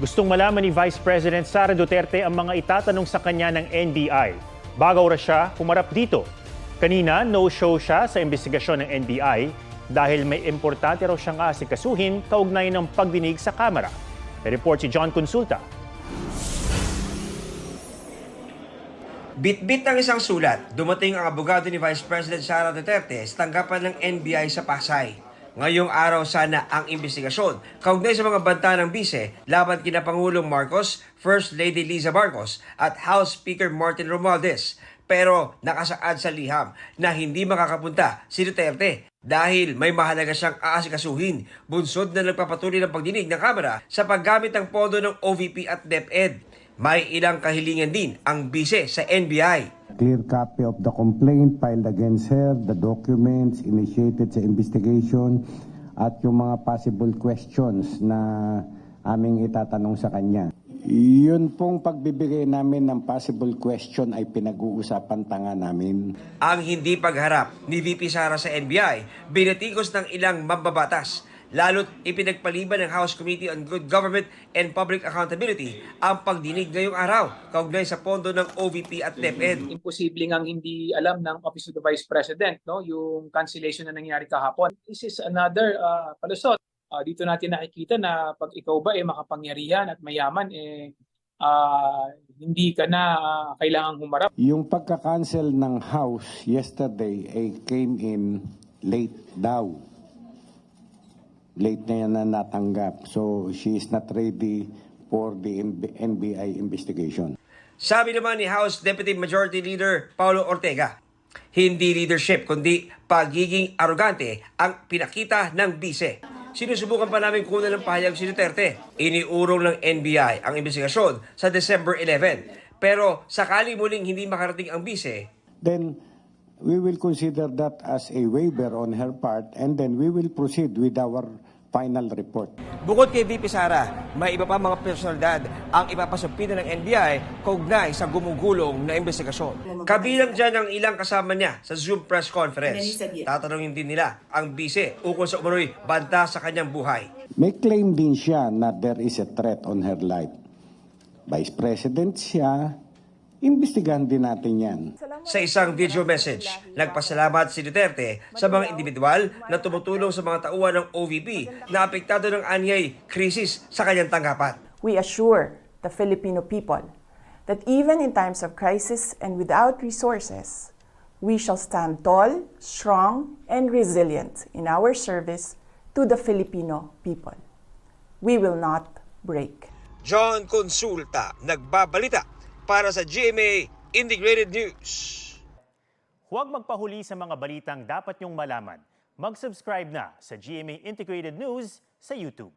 Gustong malaman ni Vice President Sara Duterte ang mga itatanong sa kanya ng NBI. Bago raw siya humarap dito. Kanina, no-show siya sa investigasyon ng NBI dahil may importante raw siyang asikasuhin kaugnay ng pagdinig sa Kamara. May report si John Consulta. Bit-bit ng isang sulat, dumating ang abogado ni Vice President Sara Duterte sa tanggapan ng NBI sa Pasay. Ngayong araw sana ang investigasyon kaugnay sa mga banta ng bise laban kina Pangulong Marcos, First Lady Liza Marcos at House Speaker Martin Romualdez. Pero nakasaad sa liham na hindi makakapunta si Duterte dahil may mahalaga siyang aasikasuhin. Bunsod na nagpapatuloy ng pagdinig ng Kamara sa paggamit ng pondo ng OVP at DepEd. May ilang kahilingan din ang bise sa NBI. Clear copy of the complaint filed against her, the documents initiated sa investigation, at yung mga possible questions na aming itatanong sa kanya. Yun pong pagbibigay namin ng possible question ay pinag-uusapan tanga namin. Ang hindi pagharap ni VP Sara sa NBI, binatikos ng ilang mambabatas. Lalo't ipinagpaliban ng House Committee on Good Government and Public Accountability ang pagdinig ngayong araw kaugnay sa pondo ng OVP at DepEd. imposible ngang hindi alam ng Office of the Vice President no yung cancellation na nangyari kahapon. This is another uh, palusot. Ah, dito natin nakikita na pag ikaw ba eh makapangyarihan at mayaman eh ah, hindi ka na ah, kailangang humarap. Yung pagka-cancel ng House yesterday ay came in late daw. Late na yan na natanggap. So she is not ready for the NBI investigation. Sabi naman ni House Deputy Majority Leader Paulo Ortega, hindi leadership kundi pagiging arogante ang pinakita ng bise. Sinusubukan pa namin kunan ng pahayag si Duterte. Iniurong ng NBI ang investigasyon sa December 11. Pero sakali muling hindi makarating ang bise, then we will consider that as a waiver on her part and then we will proceed with our final report. Bukod kay VP Sara, may iba pa mga personalidad ang ipapasupina ng NBI kaugnay sa gumugulong na investigasyon. Kabilang dyan ang ilang kasama niya sa Zoom press conference. Tatanungin din nila ang bise ukol sa umunoy banta sa kanyang buhay. May claim din siya na there is a threat on her life. Vice President siya, imbestigahan din natin yan. Sa isang video message, nagpasalamat si Duterte sa mga individual na tumutulong sa mga tauhan ng OVP na apektado ng anyay krisis sa kanyang tanggapan. we assure the Filipino people that even in times of crisis and without resources, we shall stand tall, strong, and resilient in our service to the Filipino people. We will not break. John Consulta, nagbabalita para sa GMA Integrated News. Huwag magpahuli sa mga balitang dapat niyong malaman. Mag-subscribe na sa GMA Integrated News sa YouTube.